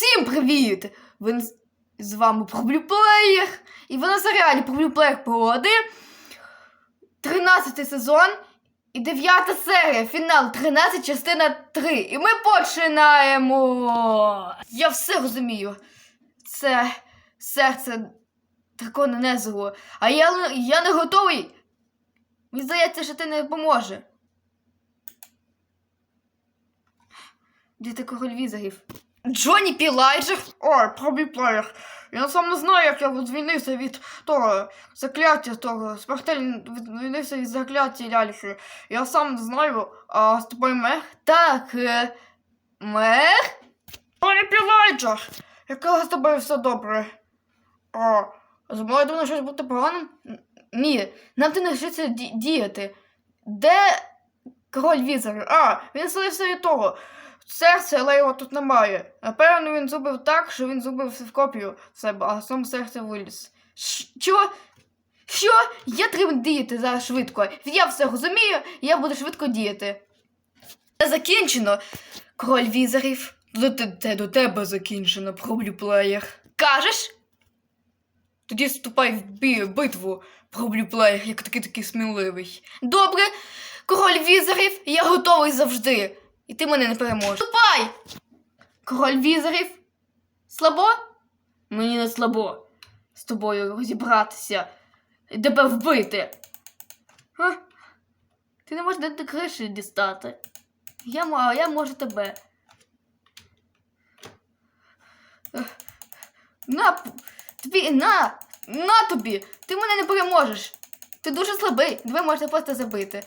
Всім привіт! Ви з- вами Проблюплеєр. І ви на серіалі Проблюплеєр пригоди. 13 сезон і 9 серія. Фінал 13, частина 3. І ми починаємо. Я все розумію. Це серце дракона Незеру. А я, я не готовий. Мені здається, що ти не допоможе. Де ти король візерів? Джонні Пілайджер? Ой, пробліплеєр. Я сам не знаю, як я звільнився від того закляття, того смертельно звільнився від закляття ляльки. Я сам не знаю, а з тобою мер? Так, е, мер? Джонні Пілайджер! Яка з тобою все добре? А, з мною думаю, щось бути поганим? Ні, нам ти навчиться ді- діяти. Де король візерів? А, він слився від того серце, але його тут немає. Напевно, він зубив так, що він зубив в копію себе, а сам серце виліз. Що? Що? Я треба діяти зараз швидко. Я все розумію, я буду швидко діяти. Це закінчено. Король візерів. Це, до тебе закінчено, проблюплеєр. Кажеш? Тоді вступай в бій, в битву, проблюплеєр, як такий такий сміливий. Добре, король візерів, я готовий завжди. І ти мене не переможеш. Ступай! Король візерів. Слабо? Мені не слабо. З тобою розібратися. І тебе вбити. А? Ти не можеш до криші дістати. Я, а я можу тебе. На, тобі, на, на тобі! Ти мене не переможеш. Ти дуже слабий, тебе можна просто забити.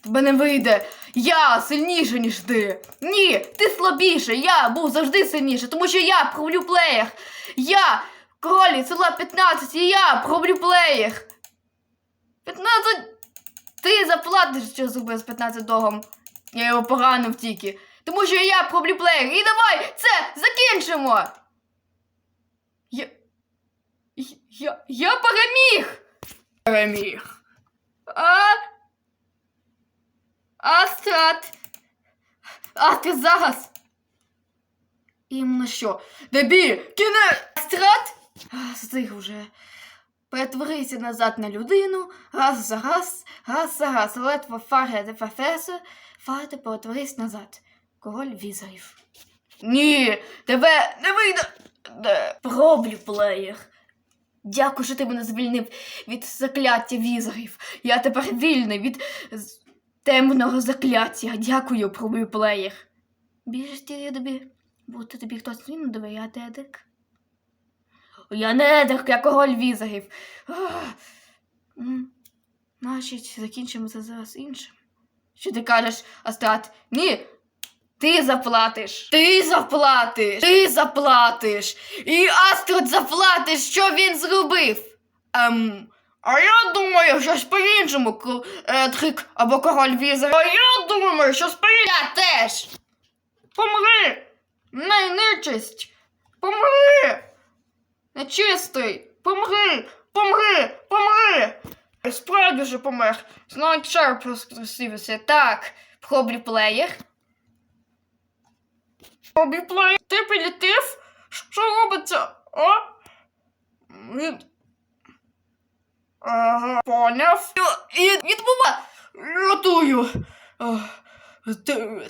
Тебе не вийде. Я сильніше, ніж ти. Ні, ти слабіше. Я був завжди сильніше, тому що я проблюплеєр. Я король села 15, і я проблюплеєр. 15. Ти заплатиш, що зробив з 15 догом. Я його поранив тільки. Тому що я проблюплеєр. І давай це закінчимо. Я. Я. Я переміг. Переміг. А. Астрад! А ти зараз! Іменно що? Дебі! Кінець! Астрад! Стих вже. Перетворися назад на людину, раз за раз, раз за раз, ледве фаря де фафеса, фарте перетворись назад. Король візерів. Ні, тебе не вийде. Де? Проблю плеєр. Дякую, що ти мене звільнив від закляття візерів. Я тепер вільний від темного закляття. Дякую, пробую плеєр. Більше я тобі. Буде тобі хтось він довіряти, Едик? Я не Едик, я король візерів. Значить, закінчимо це зараз іншим. Що ти кажеш, Астрад? Ні. Ти заплатиш. Ти заплатиш. Ти заплатиш. І Астрад заплатиш, що він зробив. Ем, а я думаю, щось по-іншому, Едрик або король візер. А я думаю, щось по-іншому. Я теж. Помри! Найничисть! Помри! Нечистий! Помри! Помри! Помри! Справді же помер. Навіть шар розкрутився. Так, хобі плеєр. Хобі плеєр. Ти підлітив? Що робиться? А? Він... Ага, поняв. І відбува. Рятую.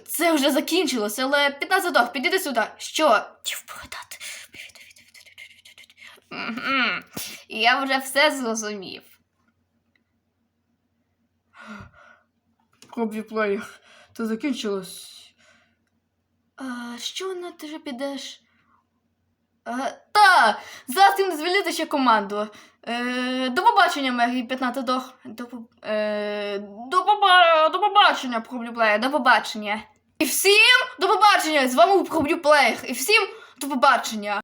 Це вже закінчилося, але 15 дох, підійди сюди. Що? Хотів передати. Я вже все зрозумів. Хобі плеєр, це закінчилось. А що на ти вже підеш? А, та, зараз ти не звільнити ще команду. Е, до побачення, Мегі 15 дох. До, поб- е, до, поба, до побачення, проблюплеєр, до побачення. І всім до побачення! З вами був проблюплеєр. І всім до побачення.